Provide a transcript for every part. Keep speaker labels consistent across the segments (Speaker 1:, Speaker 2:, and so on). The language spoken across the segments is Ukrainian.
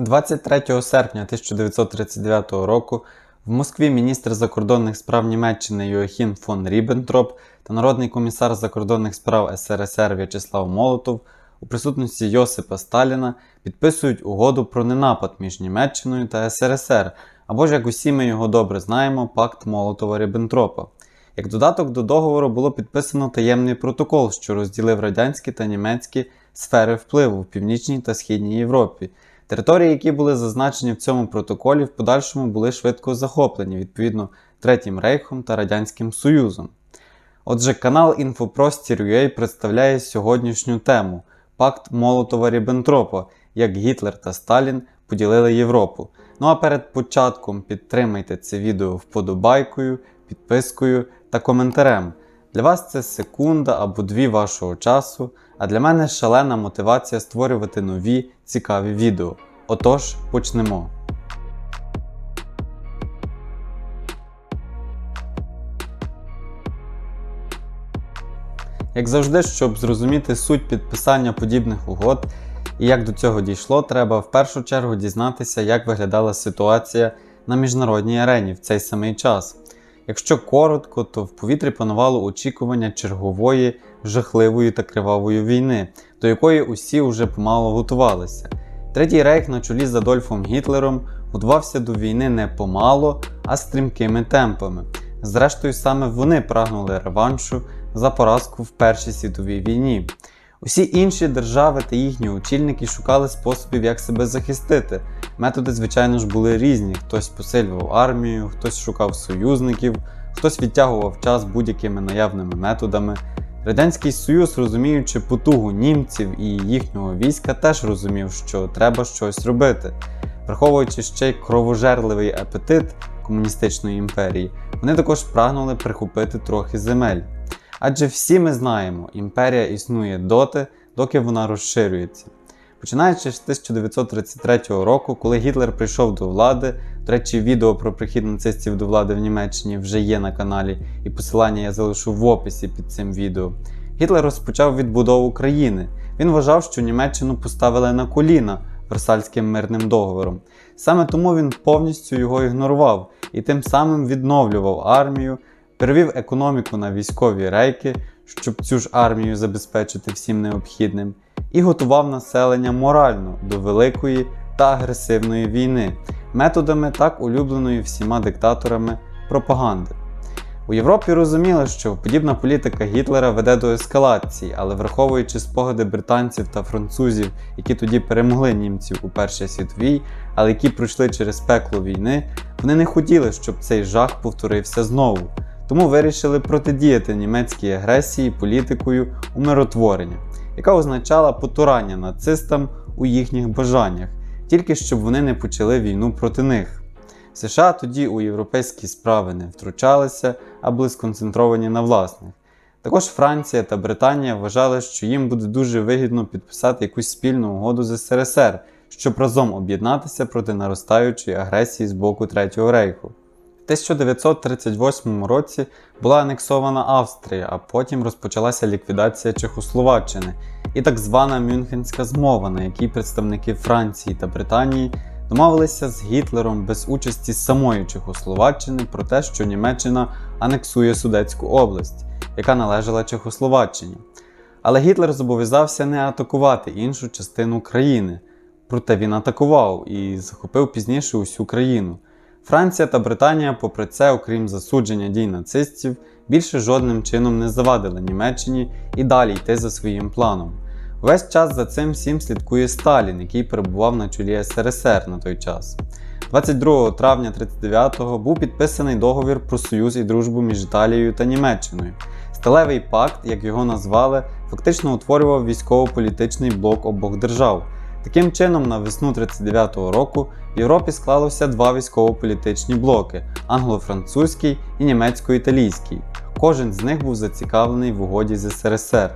Speaker 1: 23 серпня 1939 року в Москві міністр закордонних справ Німеччини Йоахін фон Ріббентроп та народний комісар закордонних справ СРСР В'ячеслав Молотов у присутності Йосипа Сталіна підписують угоду про ненапад між Німеччиною та СРСР, або ж як усі ми його добре знаємо, пакт Молотова-Ріббентропа. Як додаток до договору було підписано таємний протокол, що розділив радянські та німецькі сфери впливу в Північній та Східній Європі. Території, які були зазначені в цьому протоколі, в подальшому були швидко захоплені відповідно Третім Рейхом та Радянським Союзом. Отже, канал Інфопростір.ua представляє сьогоднішню тему Пакт Молотова-Ріббентропа, як Гітлер та Сталін поділили Європу. Ну а перед початком підтримайте це відео вподобайкою, підпискою та коментарем. Для вас це секунда або дві вашого часу, а для мене шалена мотивація створювати нові цікаві відео. Отож, почнемо. Як завжди, щоб зрозуміти суть підписання подібних угод і як до цього дійшло, треба в першу чергу дізнатися, як виглядала ситуація на міжнародній арені в цей самий час. Якщо коротко, то в повітрі панувало очікування чергової, жахливої та кривавої війни, до якої усі вже помало готувалися. Третій рейх на чолі з Адольфом Гітлером готувався до війни не помало, а стрімкими темпами. Зрештою, саме вони прагнули реваншу за поразку в Першій світовій війні. Усі інші держави та їхні очільники шукали способів, як себе захистити. Методи, звичайно ж, були різні: хтось посилював армію, хтось шукав союзників, хтось відтягував час будь-якими наявними методами. Радянський Союз, розуміючи потугу німців і їхнього війська, теж розумів, що треба щось робити. Враховуючи ще й кровожерливий апетит комуністичної імперії, вони також прагнули прихопити трохи земель. Адже всі ми знаємо, імперія існує доти, доки вона розширюється. Починаючи з 1933 року, коли Гітлер прийшов до влади, до речі, відео про прихід нацистів до влади в Німеччині вже є на каналі, і посилання я залишу в описі під цим відео. Гітлер розпочав відбудову країни. Він вважав, що Німеччину поставили на коліна Версальським мирним договором. Саме тому він повністю його ігнорував і тим самим відновлював армію, перевів економіку на військові рейки, щоб цю ж армію забезпечити всім необхідним, і готував населення морально до великої та агресивної війни, методами так улюбленої всіма диктаторами пропаганди. У Європі розуміли, що подібна політика Гітлера веде до ескалації, але враховуючи спогади британців та французів, які тоді перемогли німців у Першій світовій, але які пройшли через пекло війни, вони не хотіли, щоб цей жах повторився знову. Тому вирішили протидіяти німецькій агресії політикою умиротворення, яка означала потурання нацистам у їхніх бажаннях, тільки щоб вони не почали війну проти них. США тоді у європейські справи не втручалися, а були сконцентровані на власних. Також Франція та Британія вважали, що їм буде дуже вигідно підписати якусь спільну угоду з СРСР, щоб разом об'єднатися проти наростаючої агресії з боку Третього рейху. В 1938 році була анексована Австрія, а потім розпочалася ліквідація Чехословаччини і так звана Мюнхенська змова, на якій представники Франції та Британії домовилися з Гітлером без участі самої Чехословаччини про те, що Німеччина анексує Судетську область, яка належала Чехословаччині. Але Гітлер зобов'язався не атакувати іншу частину країни. Проте він атакував і захопив пізніше усю країну. Франція та Британія, попри це, окрім засудження дій нацистів, більше жодним чином не завадили Німеччині і далі йти за своїм планом. Весь час за цим всім слідкує Сталін, який перебував на чолі СРСР на той час. 22 травня 1939-го був підписаний договір про союз і дружбу між Італією та Німеччиною. Сталевий пакт, як його назвали, фактично утворював військово-політичний блок обох держав. Таким чином, на весну 1939 року в Європі склалося два військово-політичні блоки англо-французький і німецько-італійський. Кожен з них був зацікавлений в угоді з СРСР.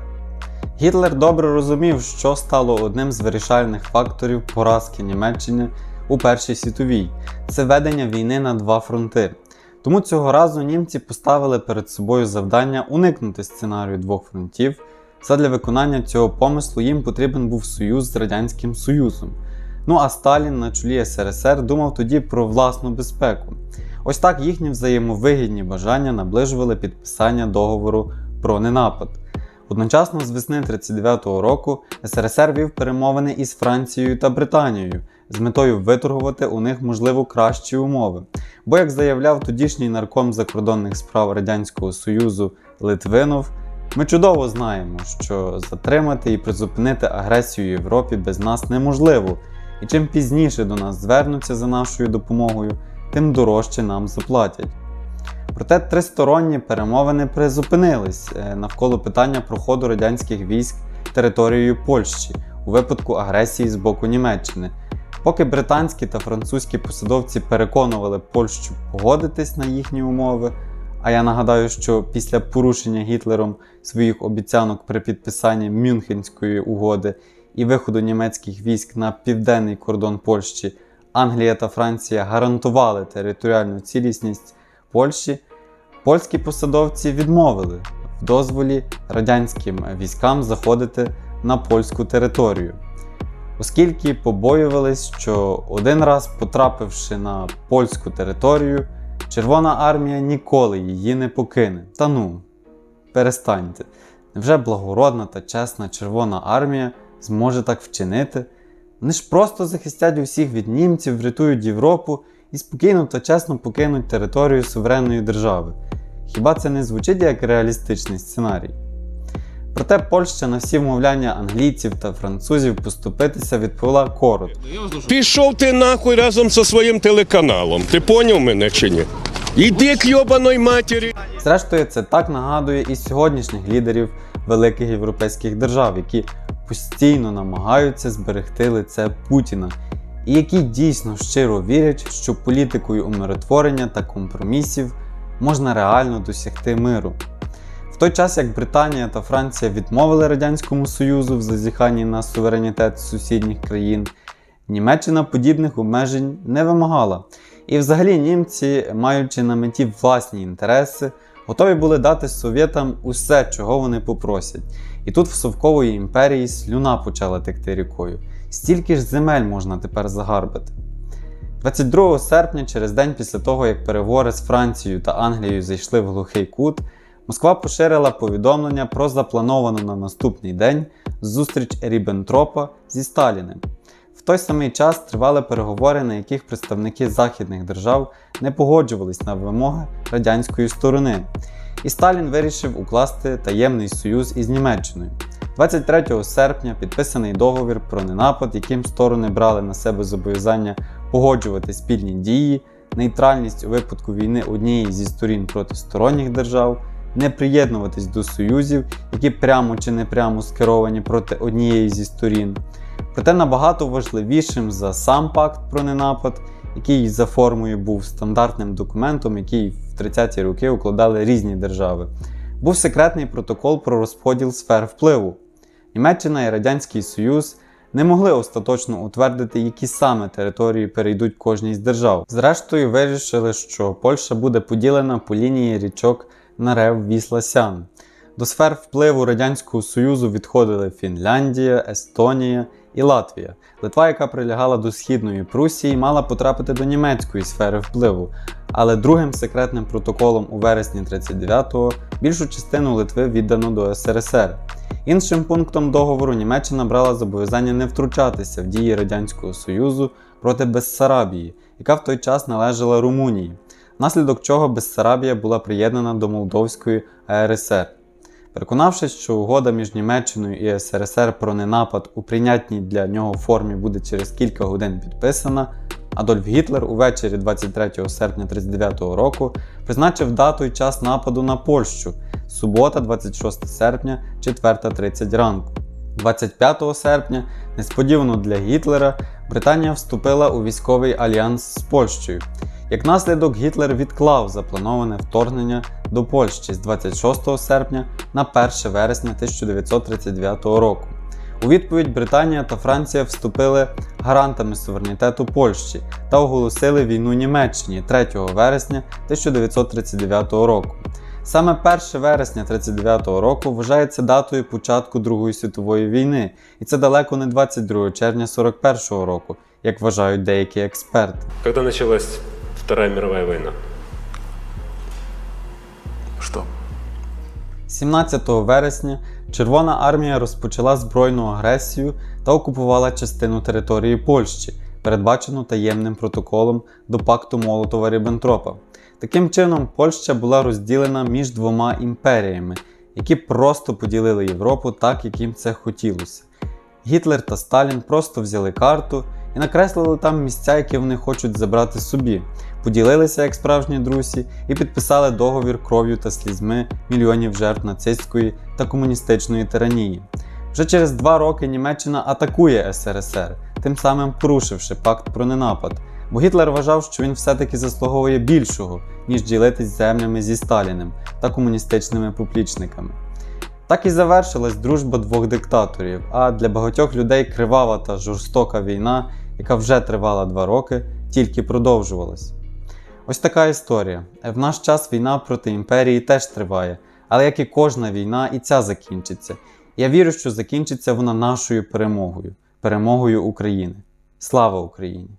Speaker 1: Гітлер добре розумів, що стало одним з вирішальних факторів поразки Німеччини у Першій світовій це ведення війни на два фронти. Тому цього разу німці поставили перед собою завдання уникнути сценарію двох фронтів. Задля виконання цього помислу їм потрібен був союз з Радянським Союзом. Ну а Сталін на чолі СРСР думав тоді про власну безпеку. Ось так їхні взаємовигідні бажання наближували підписання договору про ненапад. Одночасно з весни 1939 року СРСР вів перемовини із Францією та Британією з метою виторгувати у них можливо кращі умови. Бо, як заявляв тодішній нарком закордонних справ Радянського Союзу Литвинов, ми чудово знаємо, що затримати і призупинити агресію Європі без нас неможливо, і чим пізніше до нас звернуться за нашою допомогою, тим дорожче нам заплатять. Проте тристоронні перемовини призупинились е, навколо питання проходу радянських військ територією Польщі у випадку агресії з боку Німеччини. Поки британські та французькі посадовці переконували Польщу погодитись на їхні умови, а я нагадаю, що після порушення Гітлером своїх обіцянок при підписанні Мюнхенської угоди і виходу німецьких військ на південний кордон Польщі, Англія та Франція гарантували територіальну цілісність Польщі, польські посадовці відмовили в дозволі радянським військам заходити на польську територію. Оскільки побоювались, що один раз потрапивши на польську територію, Червона армія ніколи її не покине. Та ну, перестаньте. Невже благородна та чесна Червона армія зможе так вчинити? Вони ж просто захистять усіх від німців, врятують Європу і спокійно та чесно покинуть територію суверенної держави. Хіба це не звучить як реалістичний сценарій? Проте Польща на всі вмовляння англійців та французів поступитися відповіла коротко.
Speaker 2: Пішов ти нахуй разом зі своїм телеканалом. Ти поняв мене чи ні? Іди к йобаної матері.
Speaker 1: Зрештою, це так нагадує і сьогоднішніх лідерів великих європейських держав, які постійно намагаються зберегти лице Путіна, і які дійсно щиро вірять, що політикою умиротворення та компромісів можна реально досягти миру. В той час як Британія та Франція відмовили Радянському Союзу в зазіханні на суверенітет сусідніх країн, Німеччина подібних обмежень не вимагала. І взагалі німці, маючи на меті власні інтереси, готові були дати совєтам усе, чого вони попросять. І тут в Совкової імперії слюна почала текти рікою. Стільки ж земель можна тепер загарбити. 22 серпня, через день після того, як переговори з Францією та Англією зайшли в глухий кут, Москва поширила повідомлення про заплановану на наступний день зустріч Ріббентропа зі Сталіним. В той самий час тривали переговори, на яких представники західних держав не погоджувались на вимоги радянської сторони. І Сталін вирішив укласти таємний союз із Німеччиною. 23 серпня підписаний договір про ненапад, яким сторони брали на себе зобов'язання погоджувати спільні дії, нейтральність у випадку війни однієї зі сторін проти сторонніх держав, не приєднуватись до союзів, які прямо чи непрямо скеровані проти однієї зі сторін. Проте набагато важливішим за сам пакт про ненапад, який за формою був стандартним документом, який в 30-ті роки укладали різні держави, був секретний протокол про розподіл сфер впливу. Німеччина і Радянський Союз не могли остаточно утвердити, які саме території перейдуть кожній з держав. Зрештою, вирішили, що Польща буде поділена по лінії річок Нарев Вісла Сян. До сфер впливу Радянського Союзу відходили Фінляндія, Естонія і Латвія. Литва, яка прилягала до східної Прусії, мала потрапити до німецької сфери впливу. Але другим секретним протоколом у вересні 39-го більшу частину Литви віддано до СРСР. Іншим пунктом договору Німеччина брала зобов'язання не втручатися в дії Радянського Союзу проти Бессарабії, яка в той час належала Румунії, внаслідок чого Бессарабія була приєднана до Молдовської АРСР. Переконавшись, що угода між Німеччиною і СРСР про ненапад у прийнятній для нього формі буде через кілька годин підписана, Адольф Гітлер увечері 23 серпня 1939 року призначив дату і час нападу на Польщу субота, 26 серпня, 4.30 ранку. 25 серпня, несподівано для Гітлера, Британія вступила у військовий альянс з Польщею. Як наслідок, Гітлер відклав заплановане вторгнення до Польщі з 26 серпня на 1 вересня 1939 року. У відповідь Британія та Франція вступили гарантами суверенітету Польщі та оголосили війну Німеччині 3 вересня 1939 року. Саме 1 вересня 1939 року вважається датою початку Другої світової війни, і це далеко не 22 червня 1941 року, як вважають деякі експерти.
Speaker 3: Когда началась Вторая мировая война?
Speaker 4: Что?
Speaker 1: 17 вересня Червона армія розпочала збройну агресію та окупувала частину території Польщі, передбачену таємним протоколом до пакту Молотова Ріббентропа. Таким чином, Польща була розділена між двома імперіями, які просто поділили Європу так, як їм це хотілося. Гітлер та Сталін просто взяли карту і накреслили там місця, які вони хочуть забрати собі, поділилися як справжні друзі і підписали договір кров'ю та слізьми мільйонів жертв нацистської та комуністичної тиранії. Вже через два роки Німеччина атакує СРСР, тим самим порушивши пакт про ненапад, бо Гітлер вважав, що він все-таки заслуговує більшого, ніж ділитись землями зі Сталіним та комуністичними поплічниками. Так і завершилась дружба двох диктаторів, а для багатьох людей кривава та жорстока війна, яка вже тривала два роки, тільки продовжувалась. Ось така історія. В наш час війна проти імперії теж триває, але як і кожна війна, і ця закінчиться. Я вірю, що закінчиться вона нашою перемогою перемогою України. Слава Україні!